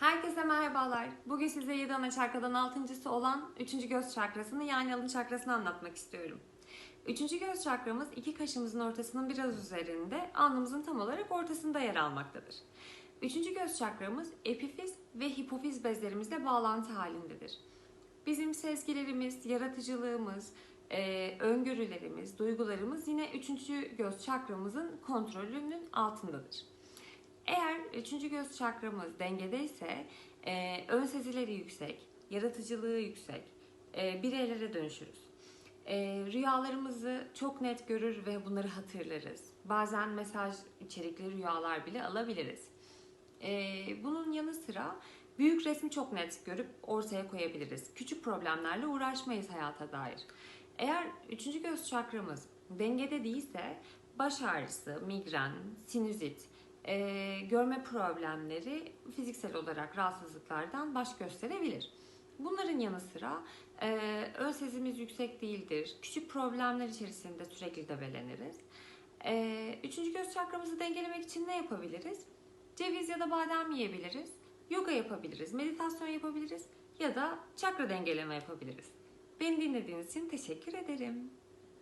Herkese merhabalar. Bugün size 7 ana çakradan altıncısı olan 3. göz çakrasını yani alın çakrasını anlatmak istiyorum. 3. göz çakramız iki kaşımızın ortasının biraz üzerinde, alnımızın tam olarak ortasında yer almaktadır. 3. göz çakramız epifiz ve hipofiz bezlerimizle bağlantı halindedir. Bizim sezgilerimiz, yaratıcılığımız, e, öngörülerimiz, duygularımız yine 3. göz çakramızın kontrolünün altındadır. Eğer üçüncü göz çakramız dengedeyse e, ön sezileri yüksek, yaratıcılığı yüksek, e, bireylere dönüşürüz. E, rüyalarımızı çok net görür ve bunları hatırlarız. Bazen mesaj içerikli rüyalar bile alabiliriz. E, bunun yanı sıra büyük resmi çok net görüp ortaya koyabiliriz. Küçük problemlerle uğraşmayız hayata dair. Eğer üçüncü göz çakramız dengede değilse baş ağrısı, migren, sinüzit, e, görme problemleri fiziksel olarak rahatsızlıklardan baş gösterebilir. Bunların yanı sıra e, ön sezimiz yüksek değildir. Küçük problemler içerisinde sürekli debeleniriz. E, üçüncü göz çakramızı dengelemek için ne yapabiliriz? Ceviz ya da badem yiyebiliriz. Yoga yapabiliriz, meditasyon yapabiliriz ya da çakra dengeleme yapabiliriz. Beni dinlediğiniz için teşekkür ederim.